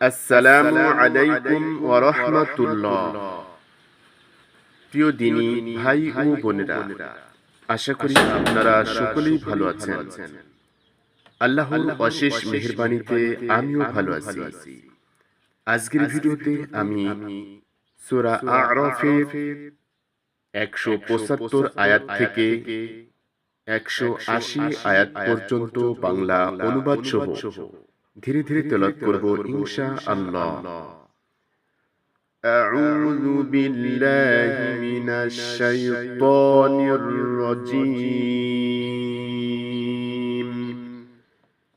আসসালামু আলাইকুম ওয়া রাহমাতুল্লাহ প্রিয় দিনী ভাই ও বোনেরা আশা করি আপনারা সকলেই ভালো আছেন আল্লাহর অশেষ মেহেরবানিতে আমিও ভালো আছি আজকের ভিডিওতে আমি সূরা আরাফের একশো পঁচাত্তর আয়াত থেকে একশো আশি আয়াত পর্যন্ত বাংলা অনুবাদ সহ ধীরে ধীরে তেলাওয়াত করব ইনশা আল্লাহ أعوذ بالله من الشيطان الرجيم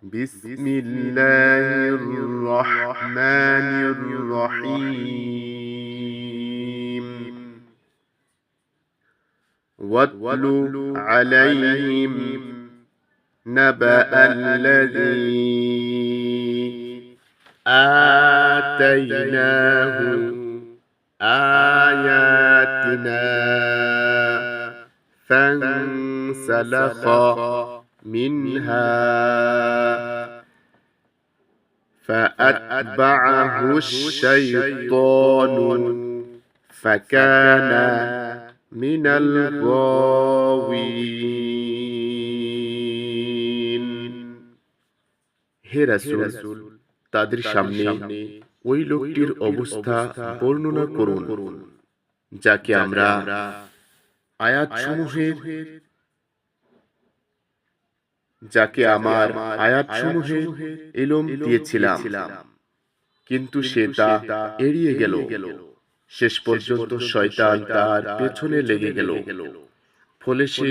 بسم الله الرحمن الرحيم واتل عليهم نبأ الذي آتيناه آياتنا فانسلخ منها فأتبعه الشيطان فكان من الغاوين. هي رسول তাদের সামনে ওই লোকটির অবস্থা বর্ণনা করুন যাকে আমরা আয়াত সমূহের যাকে আমার আয়াত সমূহে এলম দিয়েছিলাম। কিন্তু সে তা এড়িয়ে গেল। শেষ পর্যন্ত শয়তান তার পেছনে লেগে গেল। ফলে সে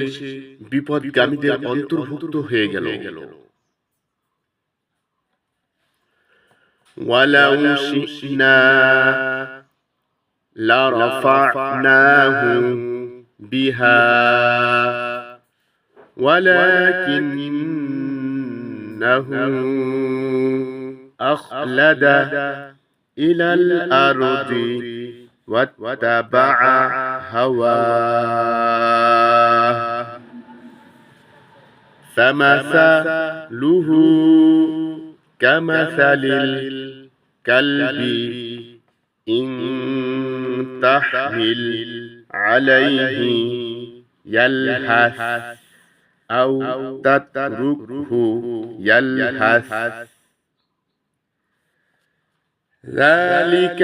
বিপদগামীদের অন্তর্ভুক্ত হয়ে গেল। ولو شئنا لرفعناه بها. ولكنه أخلد إلى الأرض واتبع هواه. فمثله كمثل الكلب إن تحمل عليه يلهث أو تتركه يلهث. ذلك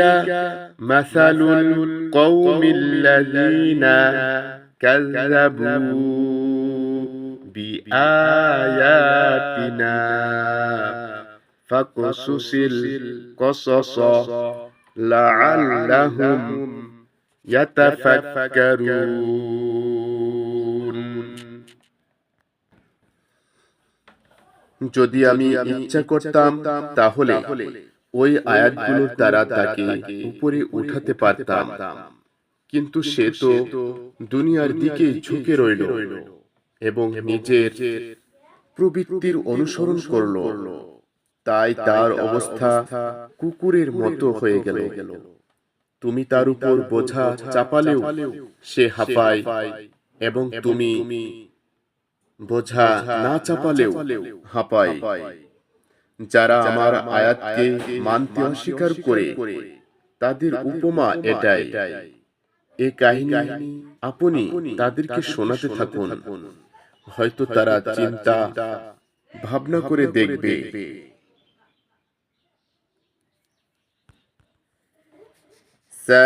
مثل القوم الذين كذبوا بآياتنا. فاقصص القصص لعلهم يتفكرون যদি আমি ইচ্ছা করতাম তাহলে ওই আয়াতগুলোর দ্বারা তাকে উপরে উঠাতে পারতাম কিন্তু সে তো দুনিয়ার দিকে ঝুঁকে রইল এবং নিজের প্রবৃত্তির অনুসরণ করলো তাই তার অবস্থা কুকুরের মতো হয়ে গেল। তুমি তার উপর বোঝা চাপালেও সে হাঁপায় এবং তুমি বোঝা না চাপালেও হাঁপায়। যারা আমার আয়াতকে মানতে অস্বীকার করে তাদের উপমা এটাই। এ কাহিনী আপনি তাদেরকে শোনাতে থাকুন। হয়তো তারা চিন্তা ভাবনা করে দেখবে। ساء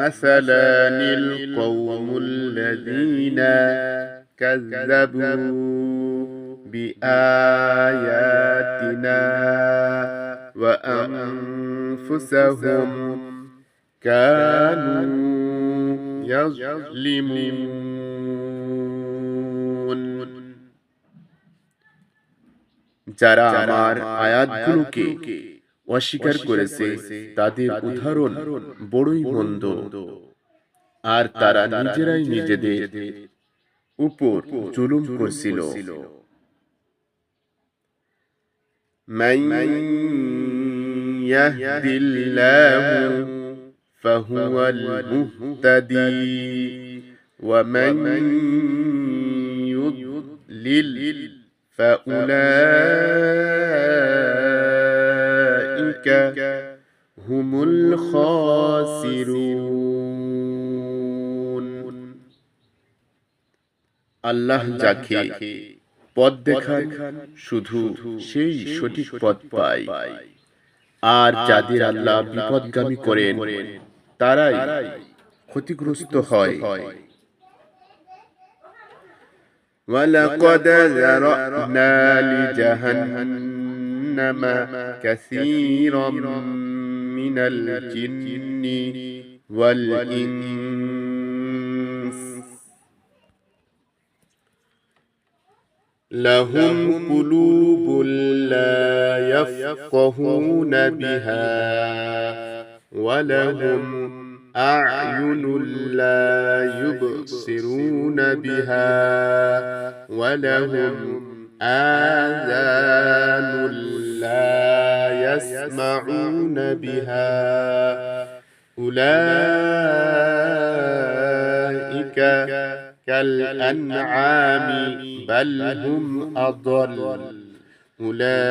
مثلا القوم الذين كذبوا بآياتنا وأنفسهم كانوا يظلمون যারা আমার আয়াতগুলোকে অস্বীকার করেছে তাদের উদাহরণ বড়ই মন্দ আর তারা নিজেরাই নিজেদের উপর জুলুম করছিল من يهد الله فهو المهتدي ومن يضلل فأولئك هم الخاسرون আল্লাহ যাকে পথ দেখান শুধু সেই সঠিক পথ পায় আর যাদের আল্লাহ বিপদগামী করেন তারাই ক্ষতিগ্রস্ত হয় ولقد ذرأنا لجهنم كثيرا من الجن والإنس. لهم قلوب لا يفقهون بها ولهم أعين لا يبصرون بها ولهم آذان لا يسمعون بها. أولئك كالأنعام بل هم أضل. أولئك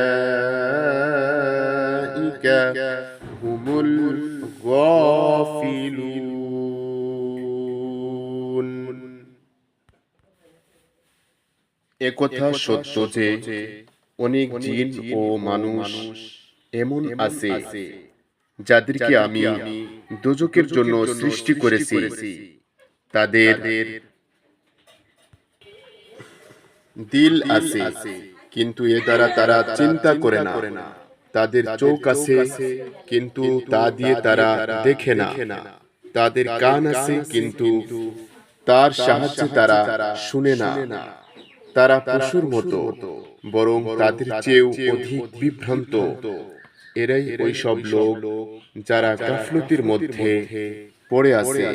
هم الغافلون. একথা সত্য যে অনেক জিন ও মানুষ এমন আছে যাদেরকে আমি দোজকের জন্য সৃষ্টি করেছি। তাদের দিল আছে কিন্তু এ দ্বারা তারা চিন্তা করে না। তাদের চোখ আছে কিন্তু তা দিয়ে তারা দেখে না। তাদের কান আছে কিন্তু তার সাহায্যে তারা শুনে না। তারা পশুর মতো বরং তাদের চেয়েও অধিক বিভ্রান্ত। এরাই ওই সব লোক যারা গাফলতির মধ্যে পড়ে আছে।